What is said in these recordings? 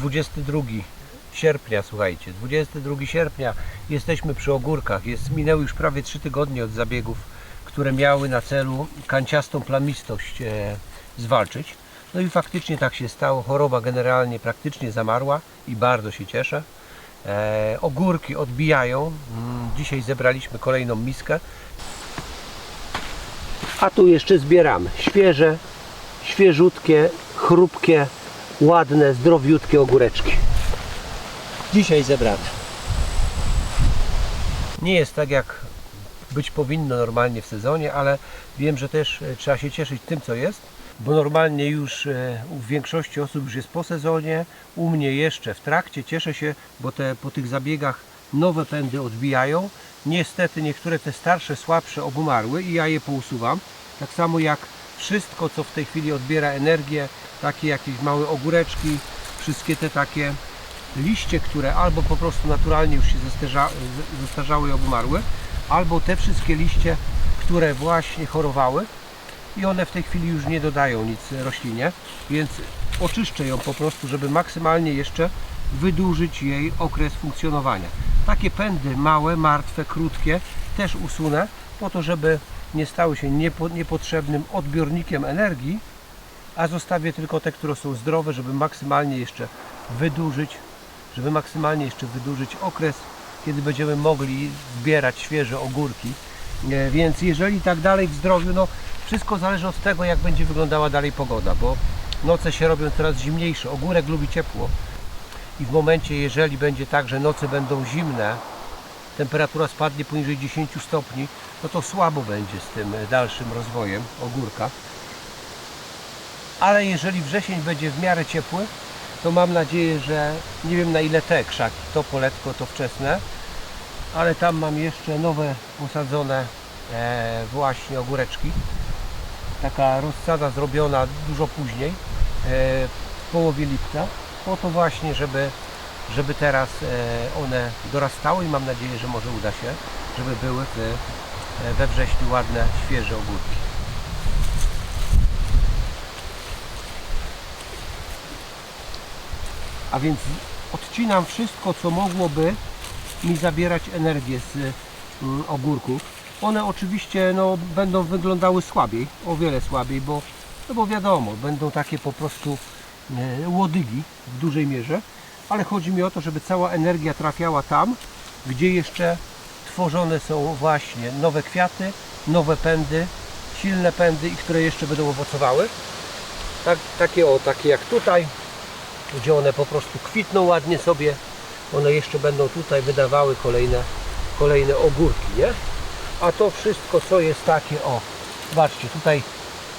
Dwudziesty sierpnia, słuchajcie, 22 sierpnia jesteśmy przy ogórkach. Jest, minęły już prawie 3 tygodnie od zabiegów, które miały na celu kanciastą plamistość e, zwalczyć. No i faktycznie tak się stało. Choroba generalnie praktycznie zamarła i bardzo się cieszę. E, ogórki odbijają. Mm, Dzisiaj zebraliśmy kolejną miskę. A tu jeszcze zbieramy świeże, świeżutkie, chrupkie, ładne, zdrowiutkie ogóreczki. Dzisiaj zebrane. Nie jest tak jak być powinno normalnie w sezonie, ale wiem, że też e, trzeba się cieszyć tym, co jest, bo normalnie już e, u większości osób już jest po sezonie, u mnie jeszcze w trakcie. Cieszę się, bo te, po tych zabiegach nowe pędy odbijają. Niestety niektóre te starsze, słabsze obumarły i ja je pousuwam. Tak samo jak wszystko, co w tej chwili odbiera energię, takie jakieś małe ogóreczki, wszystkie te takie liście, które albo po prostu naturalnie już się zestarza, zestarzały i obumarły, albo te wszystkie liście, które właśnie chorowały i one w tej chwili już nie dodają nic roślinie, więc oczyszczę ją po prostu, żeby maksymalnie jeszcze wydłużyć jej okres funkcjonowania. Takie pędy małe, martwe, krótkie też usunę po to, żeby nie stały się niepo, niepotrzebnym odbiornikiem energii, a zostawię tylko te, które są zdrowe, żeby maksymalnie jeszcze wydłużyć, żeby maksymalnie jeszcze wydłużyć okres, kiedy będziemy mogli zbierać świeże ogórki. E, Więc jeżeli tak dalej w zdrowiu, no wszystko zależy od tego, jak będzie wyglądała dalej pogoda, bo noce się robią coraz zimniejsze, ogórek lubi ciepło i w momencie, jeżeli będzie tak, że noce będą zimne, temperatura spadnie poniżej 10 stopni, no to słabo będzie z tym dalszym rozwojem ogórka. Ale jeżeli wrzesień będzie w miarę ciepły, to mam nadzieję, że nie wiem na ile te krzaki, to poletko, to wczesne, ale tam mam jeszcze nowe posadzone e, właśnie ogóreczki. Taka rozsada zrobiona dużo później, e, w połowie lipca, po to właśnie, żeby, żeby teraz e, one dorastały i mam nadzieję, że może uda się, żeby były w, e, we wrześniu ładne, świeże ogórki. A więc odcinam wszystko, co mogłoby mi zabierać energię z mm, ogórków. One oczywiście no, będą wyglądały słabiej, o wiele słabiej, bo, no bo wiadomo, będą takie po prostu e, łodygi w dużej mierze, ale chodzi mi o to, żeby cała energia trafiała tam, gdzie jeszcze tworzone są właśnie nowe kwiaty, nowe pędy, silne pędy i które jeszcze będą owocowały. Tak, takie o, takie jak tutaj, gdzie one po prostu kwitną ładnie sobie. One jeszcze będą tutaj wydawały kolejne, kolejne ogórki, nie? A to wszystko, co jest takie, o, zobaczcie, tutaj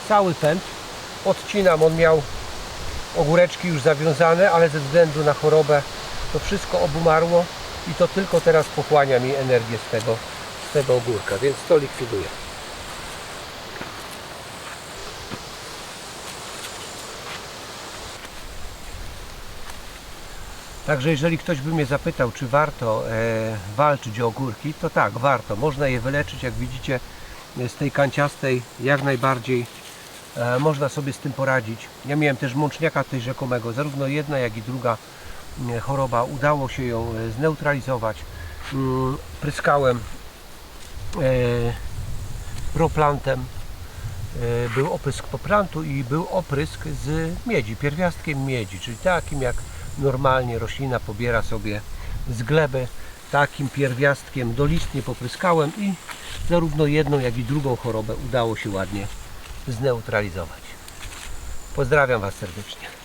cały pęd odcinam, on miał ogóreczki już zawiązane, ale ze względu na chorobę to wszystko obumarło i to tylko teraz pochłania mi energię z tego, z tego ogórka, więc to likwiduję. Także jeżeli ktoś by mnie zapytał, czy warto e, walczyć o ogórki, to tak, warto. Można je wyleczyć, jak widzicie, z tej kanciastej jak najbardziej e, można sobie z tym poradzić. Ja miałem też mączniaka tej rzekomego, zarówno jedna, jak i druga e, choroba. Udało się ją e, zneutralizować. Mm, Pryskałem e, proplantem e, był oprysk poplantu i był oprysk z miedzi, pierwiastkiem miedzi, czyli takim jak normalnie roślina pobiera sobie z gleby, takim pierwiastkiem dolistnie popryskałem i zarówno jedną jak i drugą chorobę udało się ładnie zneutralizować. Pozdrawiam Was serdecznie.